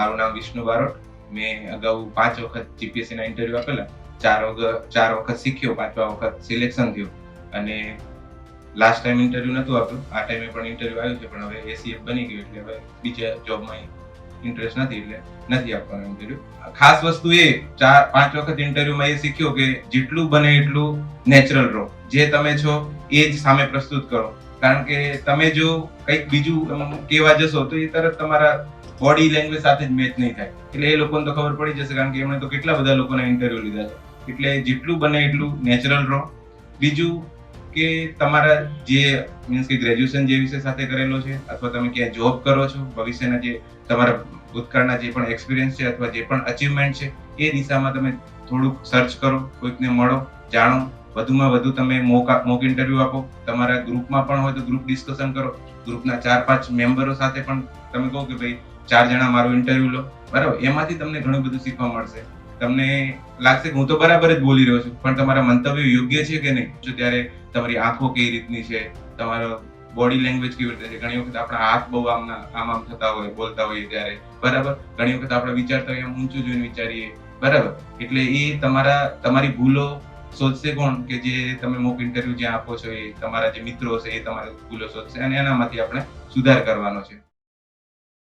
મારું નામ વિષ્ણુ બારોટ. મેં અગાઉ પાંચ વખત જીપીએસસી ના ઇન્ટરવ્યુ આપેલા. ચાર વખત ચાર વખત શીખ્યો, પાંચમા વખત સિલેક્શન થયું. અને લાસ્ટ ટાઈમ ઇન્ટરવ્યુ નહોતું આપ્યું. આ ટાઈમે પણ ઇન્ટરવ્યુ આવ્યું છે, પણ હવે એસીએફ બની ગયું એટલે હવે બીજા જોબમાં ઇન્ટરેસ્ટ નથી, એટલે નથી આપવાનું ઇન્ટરવ્યુ ખાસ વસ્તુ એ, ચાર, પાંચ વખત ઇન્ટરવ્યુમાં એ શીખ્યો કે જેટલું બને એટલું નેચરલ રહો. જે તમે છો, એ જ સામે પ્રસ્તુત કરો. કારણ કે તમે જો કંઈક બીજું એમ કહેવા જશો તો એ તરત તમારા બોડી લેંગ્વેજ સાથે જ મેચ નહીં થાય. એટલે એ લોકોને તો ખબર પડી જશે કારણ કે એમણે તો કેટલા બધા લોકોના ઇન્ટરવ્યુ લીધા છે. એટલે જેટલું બને એટલું નેચરલ રહો. બીજું કે તમારા જે મીન્સ કે ગ્રેજ્યુએશન જે વિષય સાથે કરેલો છે, અથવા તમે ક્યાંય જોબ કરો છો, ભવિષ્યના જે તમારા ભૂતકાળના જે પણ એક્સપિરિયન્સ છે અથવા જે પણ અચીવમેન્ટ છે, એ દિશામાં તમે થોડુંક સર્ચ કરો, કોઈકને મળો, જાણો વધુમાં વધુ તમે મોક મોક ઇન્ટરવ્યુ આપો. તમારા ગ્રુપમાં પણ હોય તો ગ્રુપ ડિસ્કશન કરો. ગ્રુપના ચાર પાંચ મેમ્બરો સાથે પણ તમે કહો કે ભાઈ ચાર જણા મારું ઇન્ટરવ્યુ લો. બરાબર? એમાંથી તમને ઘણું બધું શીખવા મળશે. તમને લાગશે કે હું તો બરાબર જ બોલી રહ્યો છું, પણ તમારા મંતવ્યો યોગ્ય છે કે નહીં? જો ત્યારે તમારી આંખો કઈ રીતની છે, તમારો બોડી લેંગ્વેજ કેવી રીતે છે? ઘણી વખત આપણા હાથ બહુ આમ આમ આમ થતા હોય, બોલતા હોઈએ ત્યારે. બરાબર? ઘણી વખત આપણે વિચારતા હોઈએ ઊંચું જોઈને વિચારીએ. બરાબર? એટલે એ તમારા, તમારી ભૂલો શોધશે કોણ? કે જે તમે મોક ઇન્ટરવ્યુ જ્યાં આપો છો એ તમારા જે મિત્રો છે એ તમારે ભૂલો શોધશે અને એનામાંથી આપણે સુધાર કરવાનો છે.